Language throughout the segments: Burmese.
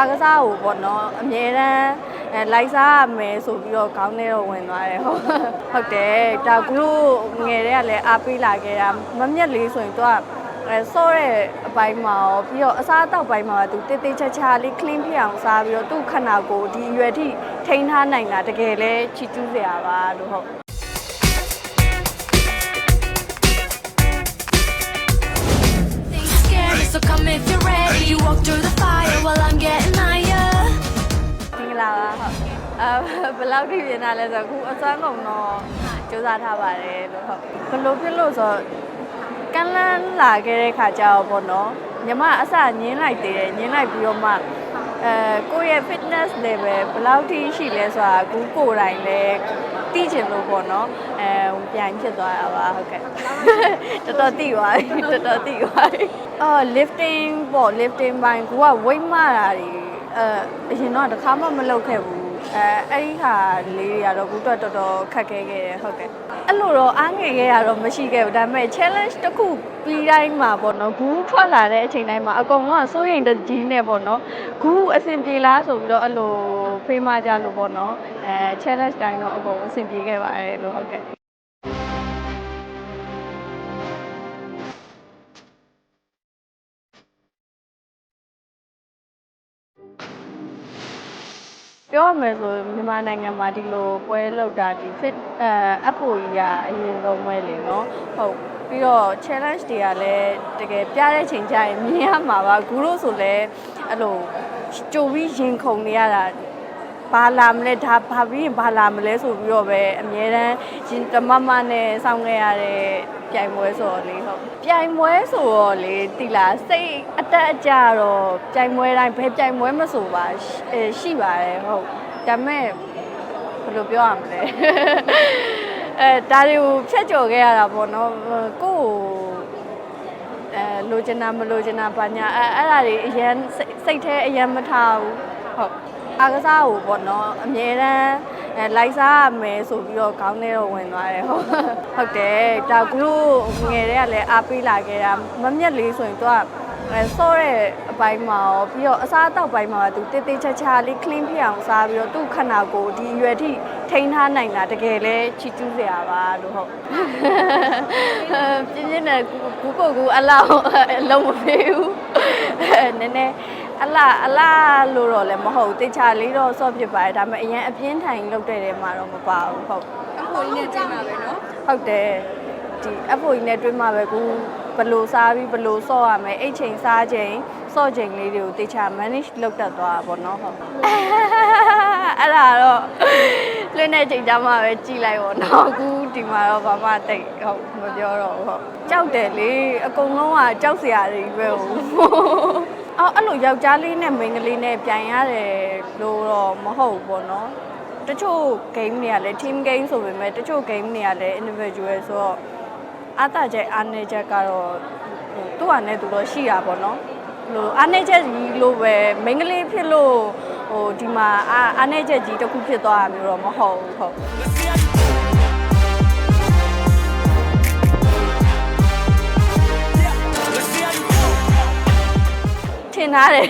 အားကစားကိုပေါ့နော်အမြဲတမ်းအဲလိုက်စားရမယ်ဆိုပြီးတော့ခေါင်းထဲတော့ဝင်သွားတယ်ဟုတ်ဟုတ်တယ်ဒါကလို့ငယ်တဲ့ကလည်းအားပေးလာခဲ့တာမမျက်လေးဆိုရင်သူကအဲဆော့တဲ့အပိုင်းမှာရောပြီးတော့အစားအသောက်ပိုင်းမှာသူတေးသေးချာချာလေး clean ဖြစ်အောင်စားပြီးတော့သူ့ခန္ဓာကိုယ်ဒီအရွယ်ထိထိန်းထားနိုင်တာတကယ်လဲချီးကျူးစရာပါလို့ဟုတ် အဲဘယ်လောက်ထိပြင်လာလဲဆိုတော့အခုအစွမ်းကုန်တော့စူးစမ်းထားပါတယ်လို့ဟုတ်ဘယ်လိုဖြစ်လို့ဆိုတော့ကန်းလန်းလာခဲ့တဲ့ခါကျတော့ပေါ့နော်ညီမအစညင်းလိုက်သေးတယ်ညင်းလိုက်ပြီးတော့မှအဲကိုယ့်ရဲ့ fitness level ဘယ်လောက်ထိရှိလဲဆိုတာအခုကိုယ်တိုင်လည်းသိချင်လို့ပေါ့နော်အဲပြန်ဖြစ်သွားတာပါဟုတ်ကဲ့တော်တော်သိသွားပြီတော်တော်သိသွားပြီအော် lifting ပေါ့ lifting ဘိုင်းကိုက weight မတာတွေအဲအရင်တော့တစ်ခါမှမလုပ်ခဲ့ဘူး အဲအဲ့ဒီဟာလေးတွေကတော့အခုတော့တော်တော်ခက်ခဲခဲ့တယ်ဟုတ်ကဲ့အဲ့လိုတော့အားငယ်ခဲ့ရတော့မရှိခဲ့ဘူးဒါပေမဲ့ challenge တစ်ခုပြီးတိုင်းမှာပေါ့နော်ဂူးထွက်လာတဲ့အချိန်တိုင်းမှာအကုန်လုံးကစိုးရိမ်တကြီးနဲ့ပေါ့နော်ဂူးအဆင်ပြေလားဆိုပြီးတော့အဲ့လိုဖေးမကြလို့ပေါ့နော်အဲ challenge တိုင်းတော့အကုန်အဆင်ပြေခဲ့ပါတယ်လို့ဟုတ်ကဲ့ ပြောရမယ်ဆိုမြန်မာနိုင်ငံမှာဒီလိုပွဲလောက်တာဒီ fit အဲအဖို့ကြီးကအရင်ဆုံးပဲလေနော်ဟုတ်ပြီးတော့ challenge တွေကလည်းတကယ်ပြတဲ့ချိန်ကျရင်မြင်ရမှာပါဂူလို့ဆိုလဲအဲ့လိုကြိုပြီးရင်ခုန်နေရတာ ဘာလာမလဲဒါဘာပြီးရင်ဘာလာမလဲဆိုပြီးတော့ပဲအမြဲတမ်းရင်တမမနဲ့စောင့်ခဲ့ရတဲ့ပြိုင်ပွဲဆိုတော့လေဟုတ်ပြိုင်ပွဲဆိုတော့လေတိလားစိတ်အတက်အကျတော့ပြိုင်ပွဲတိုင်းဘယ်ပြိုင်ပွဲမဆိုပါရှိအဲရှိပါတယ်ဟုတ်ဒါပေမဲ့ဘယ်လိုပြောရမလဲအဲဒါတွေကိုဖြတ်ကျော်ခဲ့ရတာပေါ့နော်ကိုယ့်ကိုအဲလိုချင်တာမလိုချင်တာဘာညာအဲအဲ့ဒါတွေအရန်စိတ်စိတ်แท้အရန်မထားဘူးဟုတ် အားကစားကိုပေါ့နော်အမြဲတမ်းအဲလိုက်စားရမယ်ဆိုပြီးတော့ခေါင်းထဲတော့ဝင်သွားတယ်ဟုတ်ဟုတ်တယ်ဒါကလို့ငယ်တဲ့ကလည်းအားပေးလာခဲ့တာမမျက်လေးဆိုရင်သူကအဲဆော့တဲ့အပိုင်းမှာရောပြီးတော့အစားအသောက်ပိုင်းမှာသူတေးသေးချာချာလေး clean ဖြစ်အောင်စားပြီးတော့သူ့ခန္ဓာကိုယ်ဒီအရွယ်ထိထိန်းထားနိုင်တာတကယ်လဲချီးကျူးစရာပါလို့ဟုတ်ပြင်းပြင်းနဲ့ကူကိုကူအလောက်အလုံးမပေးဘူးနည်းနည်း အလားအလားလို့တော့လည်းမဟုတ်တေချာလေးတော့ဆော့ဖြစ်ပါတယ်ဒါပေမဲ့အရင်အပြင်းထိုင်လုပ်တဲ့တဲမှာတော့မပါဘူးဟုတ်အဖိုးကြီးနဲ့ကြိတ်မှာပဲနော်ဟုတ်တယ်ဒီအဖို့ကြီးနဲ့တွင်းမှာပဲကူဘယ်လို့စားပြီးဘယ်လို့ဆော့ရမယ်အိတ်ချိန်စားချိန်ဆော့ချိန်လေးတွေကိုတေချာ manage လုပ်တတ်သွားတာပေါ့နော်ဟုတ်အဲ့ဒါတော့လွင့်တဲ့ချိန်ကြမှာပဲကြည်လိုက်ပေါ့နော်အခုဒီမှာတော့ဘာမှတိတ်ဟုတ်မပြောတော့ဘူးဟုတ်ကြောက်တယ်လေအကုန်လုံးကကြောက်စရာတွေပဲဟုတ် အော်အဲ့လိုယောက်ျားလေးနဲ့မိန်းကလေးနဲ့ပြန်ရတယ်လို့တော့မဟုတ်ဘူးပေါ့နော်တချို့ game တွေကလည်း team game ဆိုပေမဲ့တချို့ game တွေကလည်း individual ဆိုတော့အတားချက်အားနည်းချက်ကတော့ဟိုသူ့ဟာနဲ့သူတော့ရှိတာပေါ့နော်ဟိုအားနည်းချက်ကြီးလို့ပဲမိန်းကလေးဖြစ်လို့ဟိုဒီမှာအားအားနည်းချက်ကြီးတစ်ခုဖြစ်သွားတာမျိုးတော့မဟုတ်ဘူးဟုတ် ထင်ထားတယ်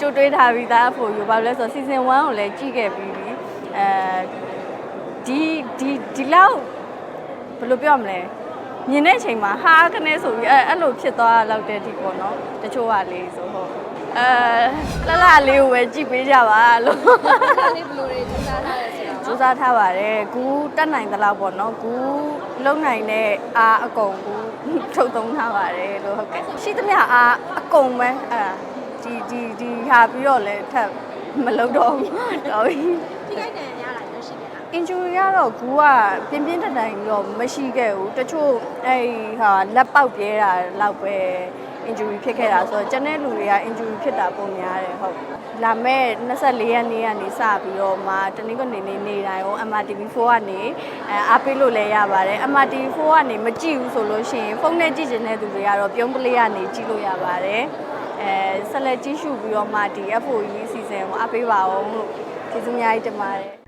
ကြိုတွေးထားပြီးသားအဖို့ယူပါလို့လဲဆိုတော့ season 1ကိုလည်းကြည့်ခဲ့ပြီးပြီအဲဒီဒီဒီလောက်ဘယ်လိုပြောရမလဲမြင်တဲ့အချိန်မှာဟာကနေဆိုပြီးအဲအဲ့လိုဖြစ်သွားလောက်တဲ့ဒီပေါ့နော်တချို့ကလေးဆိုဟုတ်အဲလှလှလေးကိုပဲကြည့်ပေးကြပါလို့ဒါလေးဘယ်လိုတွေစူးစမ်းထားလဲဆိုတော့စူးစမ်းထားပါတယ်ဂူးတက်နိုင်သလောက်ပေါ့နော်ဂူးလုံနိုင်တဲ့အားအကုန်ဂူးထုတ်သုံးထားပါတယ်လို့ဟုတ်ကဲ့ရှိသမျှအားအကုန်ပဲအဲ့ ဒါဒီဒီဒီဟာပြီးတော့လည်းထပ်မလုပ်တော့ဘူးတော်ပြီထိခိုက်ဒဏ်ရာရတာမျိုးရှိတယ်လား injury ကတော့ဂူကပြင်းပြင်းထန်ထန်ကြီးတော့မရှိခဲ့ဘူးတချို့အဲ့ဟာလက်ပေါက်ပြဲတာလောက်ပဲ injury ဖြစ်ခဲ့တာဆိုတော့ကျန်တဲ့လူတွေက injury ဖြစ်တာပုံများတယ်ဟုတ်လာမဲ့24ရက်နေ့ကနေစပြီးတော့မှတနင်္ဂနွေနေ့နေ့တိုင်းကို MRTV4 ကနေအဲအားပေးလို့လည်းရပါတယ် MRTV4 ကနေမကြည့်ဘူးဆိုလို့ရှိရင်ဖုန်းနဲ့ကြည့်ချင်တဲ့သူတွေကတော့ပြုံးပလေးကနေကြည့်လို့ရပါတယ် အဲဆက်လက်ကြည့်ရှုပြီးတော့မှဒီ FOE အစီအစဉ်ကိုအားပေးပါအောင်လို့ကျေးဇူးအများကြီးတင်ပါတယ်